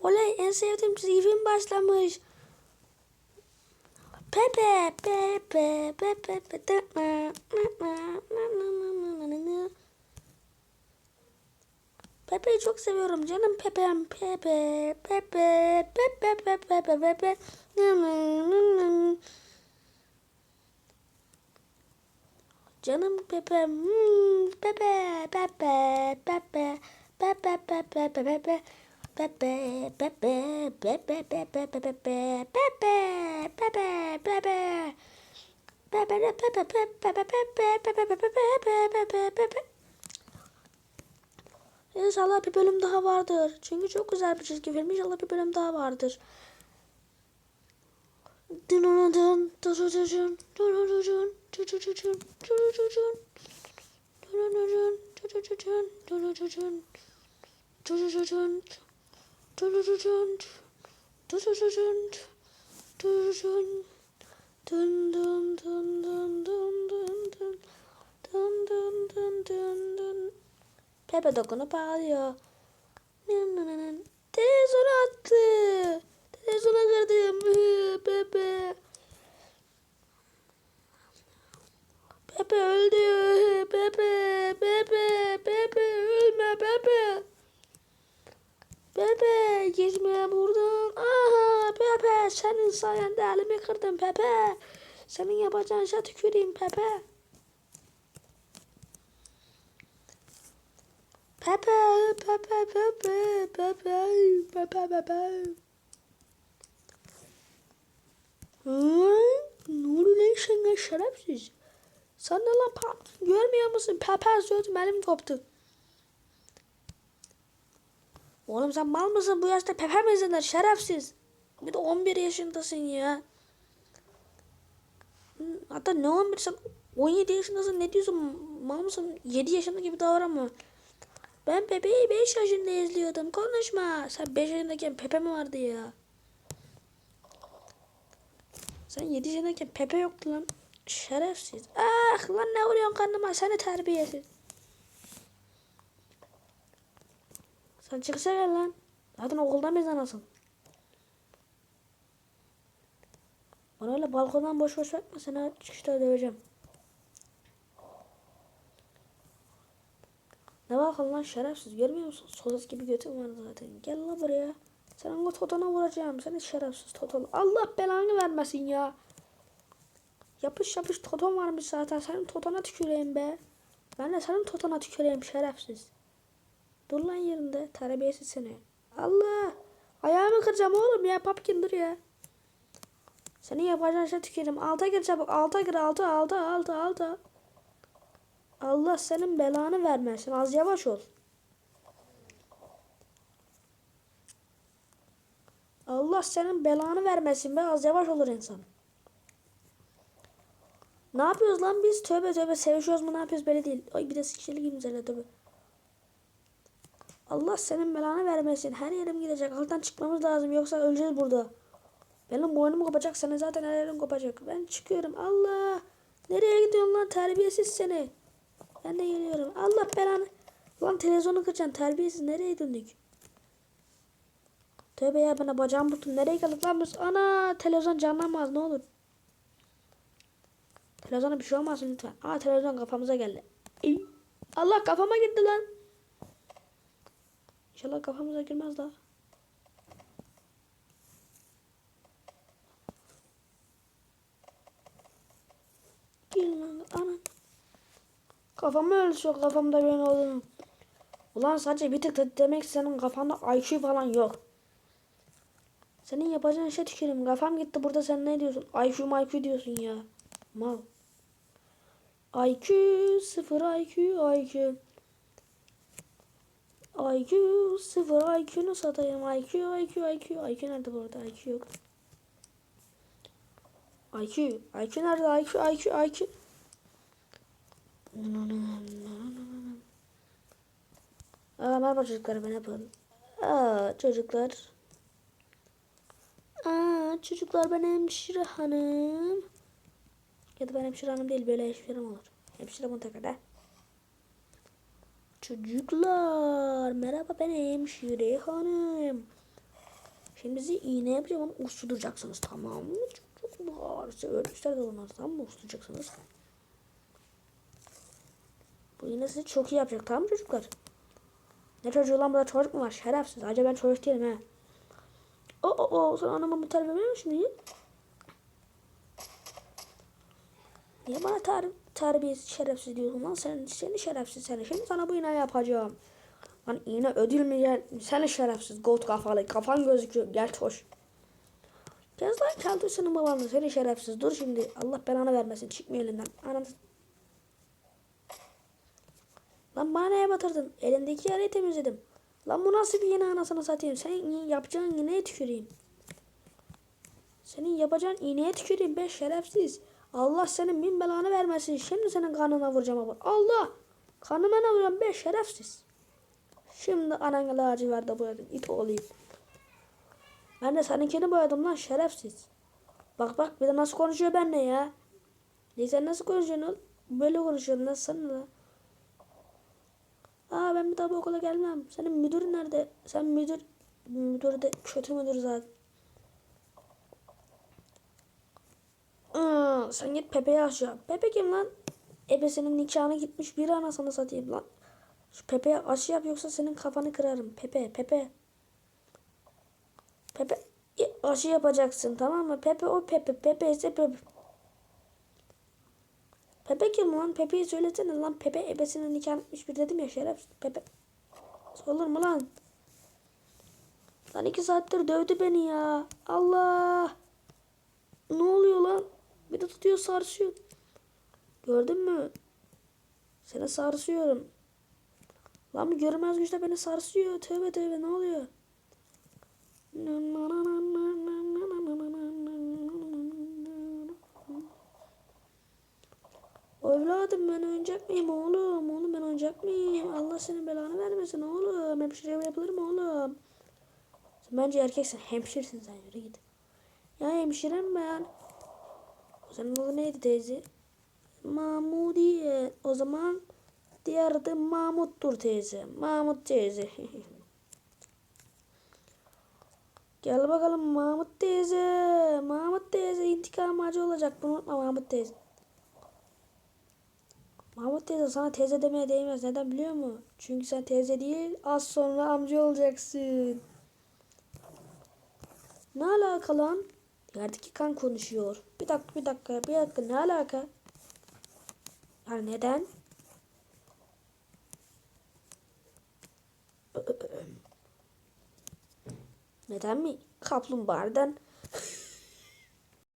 Oley en sevdiğim çizgi film başlamış. Pepe Pepe Pepe Pepe Pepe'yi çok seviyorum canım Pepe'm Pepe Pepe Pepe Pepe Pepe Pepe Canım Pepe'm hmm, Pepe Pepe Pepe Pepe Pepe Pepe Pepe Pepe Pepe Pepe Pepe Pepe Pepe Pepe Pepe İnşallah bir bölüm daha vardır. Çünkü çok güzel bir çizgi film. İnşallah bir bölüm daha vardır. Pepe dokunup ağlıyor. Nın nın. Televizyon attı. Televizyona kırdım. Hı, Pepe. Pepe öldü. Pepe. Pepe. Pepe. Ölme Pepe. Pepe gitme buradan. Aha Pepe senin sayende elimi kırdım Pepe. Senin yapacağın şey tüküreyim Pepe. Pepe, Pepe, Pepe, Pepe, Pepe, Pepe. Hı? Ne oluyor lan sana şerefsiz? Sen ne lan pa- görmüyor musun? Pepe sözüm elim koptu. Oğlum sen mal mısın? Bu yaşta Pepe mi izlenir? Şerefsiz. Bir de 11 yaşındasın ya. Hı, Hatta ne 11 sen 17 yaşındasın ne diyorsun? Mal mısın? 7 yaşında gibi davranma. Ben Pepe'yi 5 yaşında izliyordum. Konuşma. Sen 5 yaşındayken Pepe mi vardı ya? Sen 7 yaşındayken Pepe yoktu lan. Şerefsiz. Ah lan ne vuruyorsun karnıma? Seni terbiyesiz. Sen çıksa gel lan. Zaten okulda mıyız anasın? Bana öyle balkondan boş boş bakma. Seni çıkışta döveceğim. Ne bakın lan şerefsiz görmüyor musun? Sodas gibi götün var zaten. Gel lan buraya. Senin o totona vuracağım. Seni şerefsiz toton. Allah belanı vermesin ya. Yapış yapış toton varmış zaten. Senin totona tüküreyim be. Ben de senin totona tüküreyim şerefsiz. Dur lan yerinde. Terbiyesiz seni. Allah. Ayağımı kıracağım oğlum ya. Papkin dur ya. Seni yapacağın şey tüküreyim. Alta gir çabuk. Alta gir. Alta alta alta alta. Allah senin belanı vermesin. Az yavaş ol. Allah senin belanı vermesin be. Az yavaş olur insan. Ne yapıyoruz lan biz? Tövbe tövbe sevişiyoruz mu ne yapıyoruz belli değil. Ay bir de sikişeli gibi tövbe. Allah senin belanı vermesin. Her yerim gidecek. Alttan çıkmamız lazım. Yoksa öleceğiz burada. Benim boynum kopacak. Senin zaten her yerin kopacak. Ben çıkıyorum. Allah. Nereye gidiyorsun lan? Terbiyesiz seni. Ben de geliyorum. Allah belanı. Lan televizyonu kıracaksın. Terbiyesiz. Nereye döndük? Tövbe ya bana bacağım burktu. Nereye geldik lan biz? Ana televizyon canlanmaz ne olur. Televizyona bir şey olmasın lütfen. Aa televizyon kafamıza geldi. Allah kafama gitti lan. İnşallah kafamıza girmez daha. Gir lan ana. Kafamı ölçüyor kafamda ben olduğunu. Ulan sadece bir tık demek senin kafanda IQ falan yok. Senin yapacağın şey tükürüm. Kafam gitti burada sen ne diyorsun? IQ IQ diyorsun ya. Mal. IQ sıfır IQ IQ. IQ sıfır IQ'nu satayım. IQ IQ IQ IQ nerede bu arada? IQ yok. IQ IQ nerede? IQ IQ IQ. Aa, merhaba çocuklar ben yapalım. Aa, çocuklar. Aa, çocuklar ben hemşire hanım. Ya da ben hemşire hanım değil böyle hemşirem olur. Hemşire mutlaka Çocuklar merhaba ben hemşire hanım. Şimdi bizi iğne yapacağım ama usturacaksınız tamam mı? Çok bağırsa öğretmişler de onlar tamam mı usturacaksınız. Bu iğne sizi çok iyi yapacak tamam mı çocuklar? Ne çocuğu lan burada çocuk mu var? Şerefsiz. Acaba ben çocuk değilim he. O o o sen anama bu terbiye veriyor musun niye? Bana tar terbiyesiz şerefsiz diyorsun lan? Sen, seni şerefsiz seni. Şimdi sana bu iğne yapacağım. Lan iğne ödül mü? Seni şerefsiz. Gold kafalı. Kafan gözüküyor. Gel hoş. Gez lan kaldır senin babanla. Seni şerefsiz. Dur şimdi. Allah belanı vermesin. Çıkma elinden. Ananı. Lan bana neye batırdın? Elindeki yarayı temizledim. Lan bu nasıl bir iğne anasını satayım? Senin yapacağın iğneye tüküreyim. Senin yapacağın iğneye tüküreyim be şerefsiz. Allah senin bin belanı vermesin. Şimdi senin kanına vuracağım abi. Allah! Kanıma ne vuracağım be şerefsiz. Şimdi ananı laciverde boyadım. İt olayım. Ben de seninkini boyadım lan şerefsiz. Bak bak bir de nasıl konuşuyor benimle ya. Ne sen nasıl konuşuyorsun oğlum? Böyle konuşuyorsun lan sen lan. Aa ben bir daha bu okula gelmem. Senin müdür nerede? Sen müdür müdür de kötü müdür zaten. Sen git Pepe'yi aşağı. Pepe kim lan? Ebesinin nikahına gitmiş bir anasını satayım lan. Şu Pepe'ye aşı yap yoksa senin kafanı kırarım. Pepe, Pepe. Pepe aşı yapacaksın tamam mı? Pepe o Pepe. Pepe ise Pepe. Pepe kim lan? Pepe'yi söylesene lan. Pepe ebesinin nikahına gitmiş bir dedim ya şeref. Pepe. Olur mu lan? Lan iki saattir dövdü beni ya. Allah. Ne oluyor lan? Bir de tutuyor sarsıyor. Gördün mü? Seni sarsıyorum. Lan bu görmez güçle beni sarsıyor. Tövbe tövbe ne oluyor? Evladım ben oyuncak mıyım oğlum? Oğlum ben oyuncak mıyım? Allah senin belanı vermesin oğlum. Hemşire yapılır mı oğlum? Sen bence erkeksin. Hemşirsin sen yürü git. Ya hemşirem ben. Senin adı neydi teyze? Mamudiye. O zaman diğer adı Mahmut'tur teyze. Mahmut teyze. Gel bakalım Mahmut teyze. Mahmut teyze intikam acı olacak. Bunu unutma Mahmut teyze. Mahmut teyze sana teyze demeye değmez. Neden biliyor musun? Çünkü sen teyze değil az sonra amca olacaksın. Ne alaka lan? Yerdeki kan konuşuyor. Bir dakika bir dakika bir dakika ne alaka? Yani neden? Neden mi? Kaplumbağadan